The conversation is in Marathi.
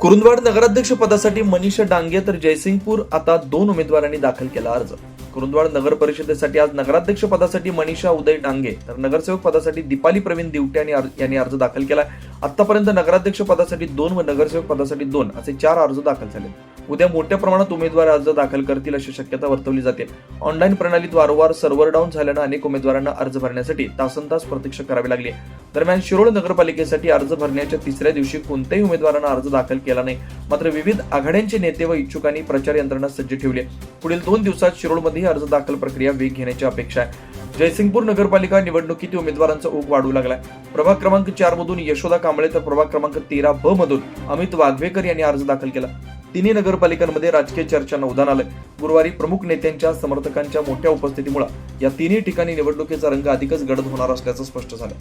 कुरुंदवाड नगराध्यक्ष पदासाठी मनीषा डांगे तर जयसिंगपूर आता दोन उमेदवारांनी दाखल केला अर्ज. कुरुंदवाड नगर परिषदेसाठी आज नगराध्यक्ष पदासाठी मनीषा उदय डांगे तर नगरसेवक पदासाठी दीपाली प्रवीण दिवटे यांनी अर्ज- यांनी अर्ज दाखल केला. आतापर्यंत नगराध्यक्ष पदासाठी दोन व नगरसेवक पदासाठी दोन असे चार अर्ज दाखल झाले. उद्या मोठ्या प्रमाणात उमेदवार अर्ज दाखल करतील अशी शक्यता वर्तवली जाते. ऑनलाईन प्रणालीत वारंवार सर्व्हर डाऊन झाल्यानं अनेक उमेदवारांना अर्ज भरण्यासाठी तासन तास प्रतीक्षा करावी लागली. दरम्यान शिरोळ नगरपालिकेसाठी अर्ज भरण्याच्या तिसऱ्या दिवशी कोणत्याही उमेदवारांना अर्ज दाखल केला नाही. मात्र विविध आघाड्यांचे नेते व इच्छुकांनी प्रचार यंत्रणा सज्ज ठेवली आहे. पुढील दोन दिवसात शिरोळमध्येही अर्ज दाखल प्रक्रिया वेग घेण्याची अपेक्षा आहे. जयसिंगपूर नगरपालिका निवडणुकीत उमेदवारांचा ओघ वाढू लागलाय. प्रभाग क्रमांक चार मधून यशोदा कांबळे तर प्रभाग क्रमांक तेरा ब मधून अमित वाघवेकर यांनी अर्ज दाखल केला. तिन्ही नगरपालिकांमध्ये राजकीय चर्चांना उधाण आलंय. गुरुवारी प्रमुख नेत्यांच्या समर्थकांच्या मोठ्या उपस्थितीमुळे या तिन्ही ठिकाणी निवडणुकीचा रंग अधिकच गडद होणार असल्याचं स्पष्ट झालं